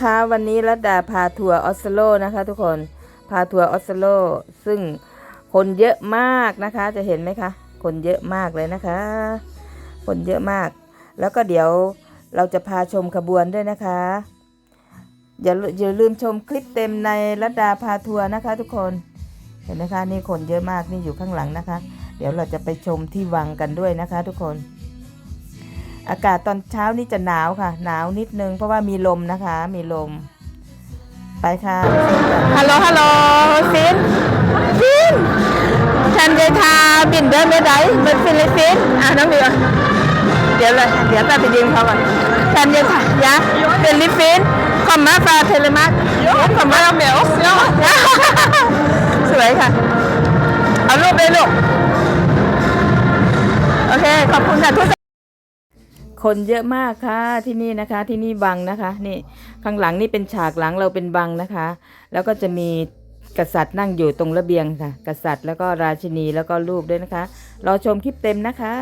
คะวันนี้รัตดาพาทัวร์ออสโลนะคะ ทุกคนพาทัวร์ออสโลซึ่งคนเยอะมากนะคะ จะเห็นไหมคะ คนเยอะมากเลยนะคะ คนเยอะมาก แล้วก็เดี๋ยวเราจะพาชมขบวนด้วยนะคะ อย่าอย่าลืมชมคลิปเต็มในรัตดาพาทัวร์นะคะ ทุกคนเห็นไหมคะนี่คนเยอะมากนี่อยู่ข้างหลังนะคะ เดี๋ยวเราจะไปชมที่วังกันด้วยนะคะ ทุกคน อากาศตอนเช้านี่จะหนาวค่ะ หนาวนิดนึงเพราะว่ามีลมนะคะ มีลม ไปค่ะฮัลโหลฮัลโหลฟินฟินฉันจะทาบินเดินไม่ได้เป็นฟิลิปปินส์อะน้องบิวเดี๋ยวเลยเดี๋ยวจะไปดึงเขาก่อนฉันจะทายะฟิลิปปินส์คอมมาฟาเทเลมัสคอมมาเมลสวยค่ะ เอารูปเลยลูกโอเค ขอบคุณค่ะทุก คนเยอะมากค่ะที่นี่นะคะที่นี่บังนะคะนี่ข้างหลังนี่เป็นฉากหลังเราเป็นบังนะคะ แล้วก็จะมีกษัตริย์นั่งอยู่ตรงระเบียงค่ะ กษัตริย์แล้วก็ราชินีแล้วก็ลูกด้วยนะคะรอชมคลิปเต็มนะคะ